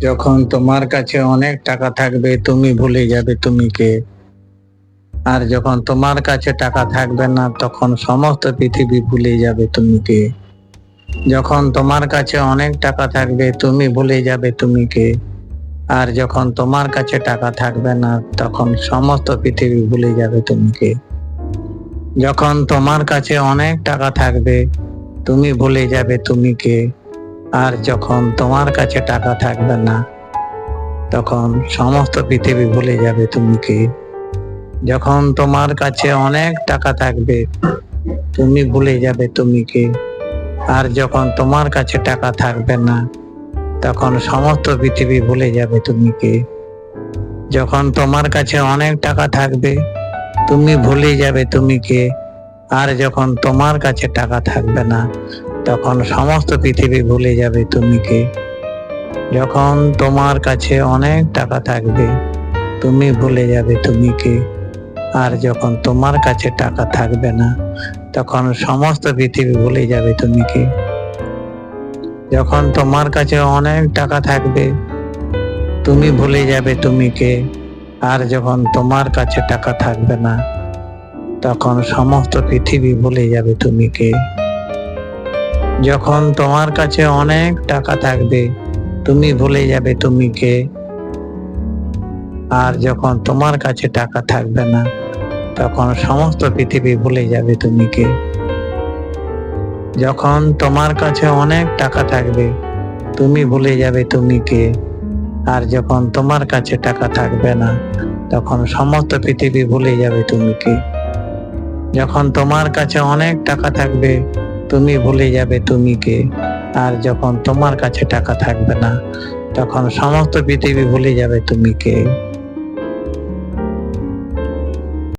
যখন তোমার কাছে অনেক টাকা থাকবে, তুমি ভুলে যাবে তুমি কে। আর যখন তোমার কাছে টাকা থাকবে না, তখন সমস্ত পৃথিবী ভুলে যাবে তুমি কে। যখন তোমার কাছে অনেক টাকা থাকবে, তুমি ভুলে যাবে তুমি কে। আর যখন তোমার কাছে টাকা থাকবে না, তখন সমস্ত পৃথিবী ভুলে যাবে তুমি কে। যখন তোমার কাছে অনেক টাকা থাকবে, তুমি ভুলে যাবে তুমি কে। আর যখন তোমার কাছে টাকা থাকবে না, তখন সমস্ত পৃথিবী ভুলে যাবে তুমি কে? যখন তোমার কাছে অনেক টাকা থাকবে, তুমি ভুলে যাবে তুমি কে? আর যখন তোমার কাছে টাকা থাকবে না, তখন সমস্ত পৃথিবী ভুলে যাবে তুমি কে? যখন তোমার কাছে অনেক টাকা থাকবে, তুমি ভুলে যাবে তুমি কে? আর যখন তোমার কাছে টাকা থাকবে না তখন সমস্ত পৃথিবী ভুলে যাবে তুমি কে। যখন তোমার কাছে অনেক টাকা থাকবে, তুমি ভুলে যাবে তুমি কে। আর যখন তোমার কাছে টাকা থাকবে না, তখন সমস্ত পৃথিবী ভুলে যাবে তুমি কে। যখন তোমার কাছে অনেক টাকা থাকবে, তুমি ভুলে যাবে তুমি কে। আর যখন তোমার কাছে টাকা থাকবে না, তখন সমস্ত পৃথিবী ভুলে যাবে তুমি কে। যখন তোমার কাছে অনেক টাকা থাকবে, তুমি ভুলে যাবে তুমি কে। আর যখন তোমার কাছে টাকা থাকবে না, তখন সমস্ত পৃথিবী ভুলে যাবে তুমি কে। যখন তোমার কাছে অনেক টাকা থাকবে, তুমি ভুলে যাবে তুমি কে। আর যখন তোমার কাছে টাকা থাকবে না, তখন সমস্ত পৃথিবী ভুলে যাবে তুমি কে। যখন তোমার কাছে অনেক টাকা থাকবে তুমি ভুলে যাবে তুমি কে। আর যখন তোমার কাছে টাকা থাকবে না, তখন সমস্ত পৃথিবী ভুলে যাবে তুমি কে।